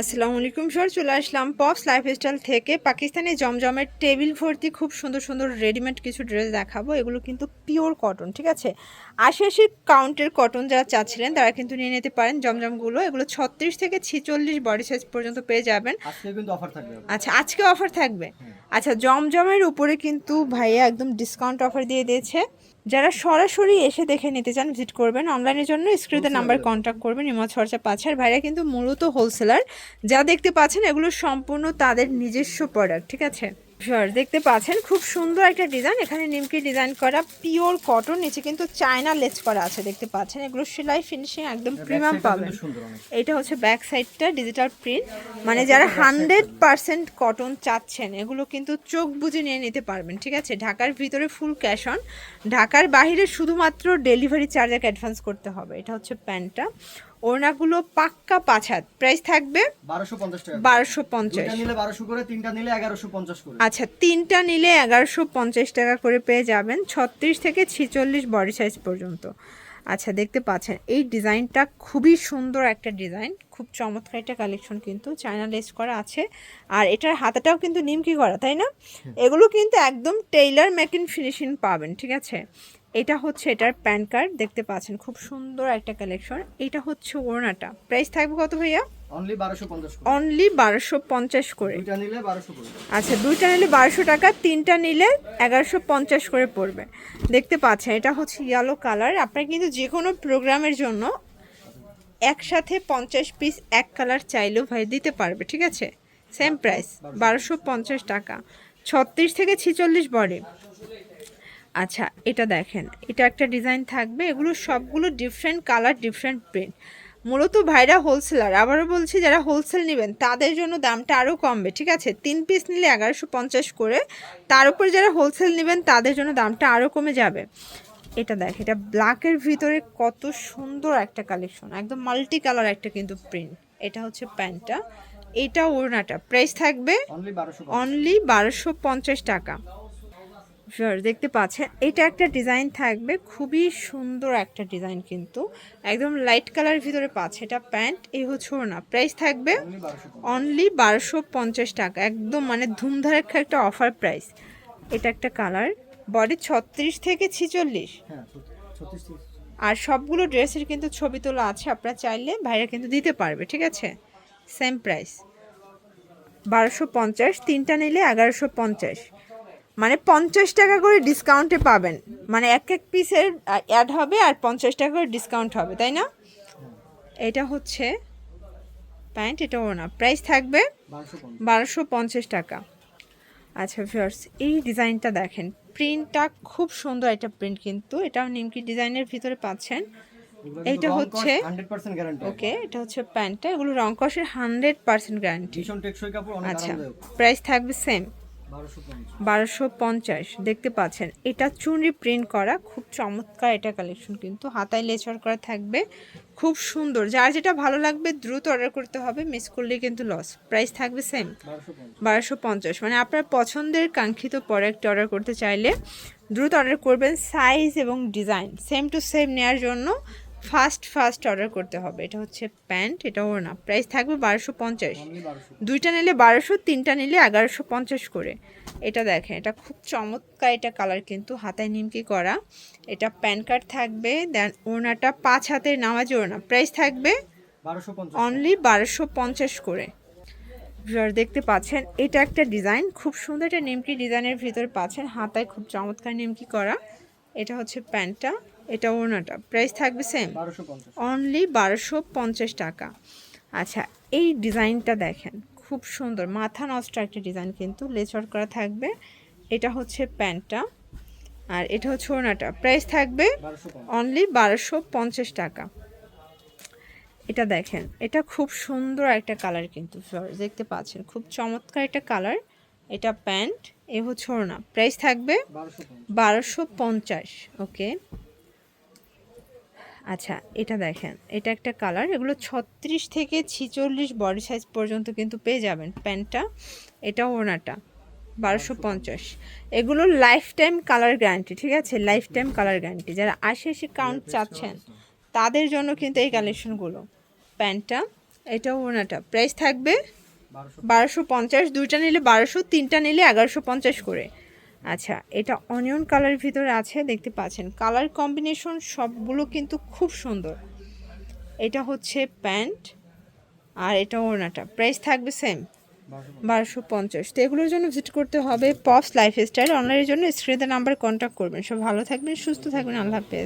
আসসালামু আলাইকুম স্যার চলে আসলাম পপস লাইফস্টাইল থেকে। পাকিস্তানি জমজমের টেবিল ভর্তি খুব সুন্দর সুন্দর রেডিমেড কিছু ড্রেস দেখাবো। এগুলো কিন্তু পিওর কটন ঠিক আছে? আশি আশি কাউন্টের কটন যারা চাচ্ছিলেন তারা কিন্তু নিয়ে নিতে পারেন জমজমগুলো। এগুলো ছত্রিশ থেকে ছিচল্লিশ বডি সাইজ পর্যন্ত পেয়ে যাবেন। আচ্ছা আজকে অফার থাকবে? আচ্ছা জমজমের উপরে কিন্তু ভাইয়া একদম ডিসকাউন্ট অফার দিয়ে দিয়েছে। যারা সরাসরি এসে দেখে নিতে চান ভিজিট করবেন অনলাইনের জন্য। স্ক্রিনে নাম্বার কন্ট্যাক্ট করবেন ইমা চর্চা পাছার ভাইরা কিন্তু মূলত হোলসেলার যা দেখতে পাচ্ছেন এগুলো সম্পূর্ণ তাদের নিজস্ব প্রোডাক্ট ঠিক আছে? Sure, দেখতে পাচ্ছেন খুব সুন্দর একটা ডিজাইন এখানে নিমকি ডিজাইন করা পিওর কটন নিচে কিন্তু চায়না লেচ করা আছে দেখতে পাচ্ছেন। এগুলো সেলাই ফিনিশিং একদম প্রিমিয়াম পাবেন। এটা হচ্ছে ব্যাক সাইডটা ডিজিটাল প্রিন্ট মানে যারা হান্ড্রেড পার্সেন্ট কটন চাচ্ছেন এগুলো কিন্তু চোখ বুজে নিয়ে নিতে পারবেন ঠিক আছে? ঢাকার ভিতরে ফুল ক্যাশ অন ঢাকার বাইরে শুধুমাত্র ডেলিভারি চার্জ এক অ্যাডভান্স করতে হবে। এটা হচ্ছে প্যান্টটা। ওড়নাগুলো পাক্কা পাঁচ হাত। প্রাইস থাকবে বারোশো পঞ্চাশ টাকা বারোশো পঞ্চাশ। নিলে বারোশো করে তিনটা নিলে এগারোশো পঞ্চাশ করে। আচ্ছা তিনটা নিলে এগারোশো পঞ্চাশ টাকা করে পেয়ে যাবেন ছত্রিশ থেকে ছিচল্লিশ বডি সাইজ পর্যন্ত। আচ্ছা দেখতে পাচ্ছেন এই ডিজাইনটা খুবই সুন্দর একটা ডিজাইন। খুব চমৎকার একটা কালেকশন কিন্তু চায়না লেস করা আছে। আর এটার হাতাটাও কিন্তু নিমকি করা তাই না? এগুলো কিন্তু একদম টেইলার মেকিং ফিনিশিং পাবেন ঠিক আছে? এটা হচ্ছে এটার প্যান কার্ড দেখতে পাচ্ছেন খুব সুন্দর একটা কালেকশন। এটা হচ্ছে ওড়নাটা। প্রাইস থাকবে কত ভাইয়া? অনলি বারোশো পঞ্চাশ করে। আচ্ছা দুইটা নিলে বারোশো টাকা তিনটা নিলে এগারোশো পঞ্চাশ করে পড়বে। দেখতে পাচ্ছেন এটা হচ্ছে ইয়েলো কালার আপনার কিন্তু যে কোনো প্রোগ্রামের জন্য একসাথে পঞ্চাশ পিস এক কালার চাইলেও ভাই দিতে পারবে ঠিক আছে? সেম প্রাইস বারোশো পঞ্চাশ টাকা। ছত্রিশ থেকে ছিচল্লিশ বডি। আচ্ছা এটা দেখেন এটা একটা ডিজাইন থাকবে এগুলো সবগুলো ডিফারেন্ট কালার ডিফারেন্ট প্রিন্ট মূলত ভাইরা হোলসেলার আবারও বলছি যারা হোলসেল নেবেন তাদের জন্য দামটা আরও কমবে ঠিক আছে? তিন পিস নিলে এগারোশো পঞ্চাশ করে তার উপর যারা হোলসেল নেবেন তাদের জন্য দামটা আরও কমে যাবে। এটা দেখ এটা ব্ল্যাকের ভিতরে কত সুন্দর একটা কালেকশন একদম মাল্টি কালার একটা কিন্তু প্রিন্ট এটা হচ্ছে প্যান্টটা এটা ওড়নাটা প্রাইস থাকবে অনলি বারোশো অনলি বারোশো পঞ্চাশ টাকা। Sure, দেখতে পাচ্ছেন এটা একটা ডিজাইন থাকবে খুবই সুন্দর একটা ডিজাইন কিন্তু। একদম লাইট কালার ভিতরে পাচ্ছে এটা প্যান্ট এই হচ্ছে না প্রাইস থাকবে অনলি বারোশো পঞ্চাশ টাকা একদম মানে ধুমধারেক্ষা একটা অফার প্রাইস এটা একটা কালার বডি ছত্রিশ থেকে ছিচল্লিশ। হ্যাঁ। আর সবগুলো ড্রেসের কিন্তু ছবি তোলা আছে আপনারা চাইলে ভাইরা কিন্তু দিতে পারবে ঠিক আছে? সেম প্রাইস বারোশো পঞ্চাশ তিনটা নিলে এগারোশো পঞ্চাশ। মানে পঞ্চাশ টাকা করে ডিসকাউন্টে পাবেন। মানে এক এক পিসের অ্যাড হবে আর পঞ্চাশ টাকা করে ডিসকাউন্ট হবে তাই না? এটা হচ্ছে প্যান্ট এটা ওনা প্রাইস থাকবে বারোশো পঞ্চাশ টাকা। আচ্ছা ভিউয়ার্স এই ডিজাইনটা দেখেন। প্রিন্টটা খুব সুন্দর একটা প্রিন্ট কিন্তু। এটাও নিমকি ডিজাইনের ভিতরে পাচ্ছেন। এইটা হচ্ছে ওকে এটা হচ্ছে প্যান্টটা এগুলো রং কষের হান্ড্রেড পার্সেন্ট গ্যারান্টি আচ্ছা প্রাইস থাকবে সেম বারোশো পঞ্চাশ। দেখতে পাচ্ছেন। এটা চুনরি প্রিন্ট করা খুব চমৎকার এটা কালেকশন কিন্তু। হাতায় লেচার করা থাকবে খুব সুন্দর। যার যেটা ভালো লাগবে দ্রুত অর্ডার করতে হবে মিস করলে কিন্তু লস প্রাইস থাকবে সেম বারোশো পঞ্চাশ। মানে আপনার পছন্দের কাঙ্ক্ষিত প্রোডাক্ট অর্ডার করতে চাইলে দ্রুত অর্ডার করবেন সাইজ এবং ডিজাইন সেম টু সেম নেওয়ার জন্য ফাস্ট ফাস্ট অর্ডার করতে হবে। এটা হচ্ছে প্যান্ট এটা ওর না। প্রাইস থাকবে বারোশো পঞ্চাশ। দুইটা নিলে বারোশো তিনটা নিলে এগারোশো পঞ্চাশ করে। এটা দেখেন এটা খুব চমৎকার এটা কালার কিন্তু হাতায় নিমকি করা। এটা প্যান কার্ড থাকবে দেন ওড়নাটা পাঁচ হাতের নামাজি ওড়না। প্রাইস থাকবে অনলি বারোশো পঞ্চাশ করে। ভিউয়ার দেখতে পাচ্ছেন এটা একটা ডিজাইন খুব সুন্দর একটা নিমকি ডিজাইনের ভিতরে পাচ্ছেন। হাতায় খুব চমৎকার নিমকি করা। এটা হচ্ছে প্যান্টটা। এটা ওড়নাটা। প্রাইস থাকবে সেম অনলি বারোশো পঞ্চাশ টাকা। আচ্ছা এই ডিজাইনটা দেখেন খুব সুন্দর। মাথা নষ্ট একটা ডিজাইন কিন্তু লেচর করা থাকবে। এটা হচ্ছে প্যান্টটা। আর এটা হচ্ছে ওড়নাটা। প্রাইস থাকবে অনলি বারোশো পঞ্চাশ টাকা। এটা দেখেন এটা খুব সুন্দর একটা কালার কিন্তু দেখতে পাচ্ছেন? খুব চমৎকার একটা কালার এটা প্যান্ট এ হচ্ছে ওড়না। প্রাইস থাকবে বারোশো পঞ্চাশ। ওকে আচ্ছা এটা দেখেন এটা একটা কালার এগুলো ছত্রিশ থেকে ছিচল্লিশ বডি সাইজ পর্যন্ত কিন্তু পেয়ে যাবেন প্যান্টটা এটা ওড়নাটা বারোশো পঞ্চাশ। এগুলো লাইফ টাইম কালার গ্যারান্টি ঠিক আছে? লাইফ টাইম কালার গ্যারান্টি যারা আশি আশি কাউন্ট চাচ্ছেন তাদের জন্য কিন্তু এই কালেকশনগুলো প্যান্টটা এটা ওনাটা প্রাইস থাকবে বারোশো পঞ্চাশ দুইটা নিলে বারোশো তিনটা নিলে এগারোশো পঞ্চাশ করে। আচ্ছা এটা অনিয়ন কালারের ভিতরে আছে, দেখতে পাচ্ছেন। কালার কম্বিনেশন সবগুলো কিন্তু খুব সুন্দর। এটা হচ্ছে প্যান্ট আর এটা ওড়নাটা। প্রাইস থাকবে সেম বারোশো পঞ্চাশ। তো এগুলোর জন্য ভিজিট করতে হবে পপস লাইফস্টাইল অনলাইনের জন্য স্ক্রিনে নাম্বার কন্ট্যাক্ট করবেন। সব ভালো থাকবেন, সুস্থ থাকবেন। আল্লাহ হাফেজ।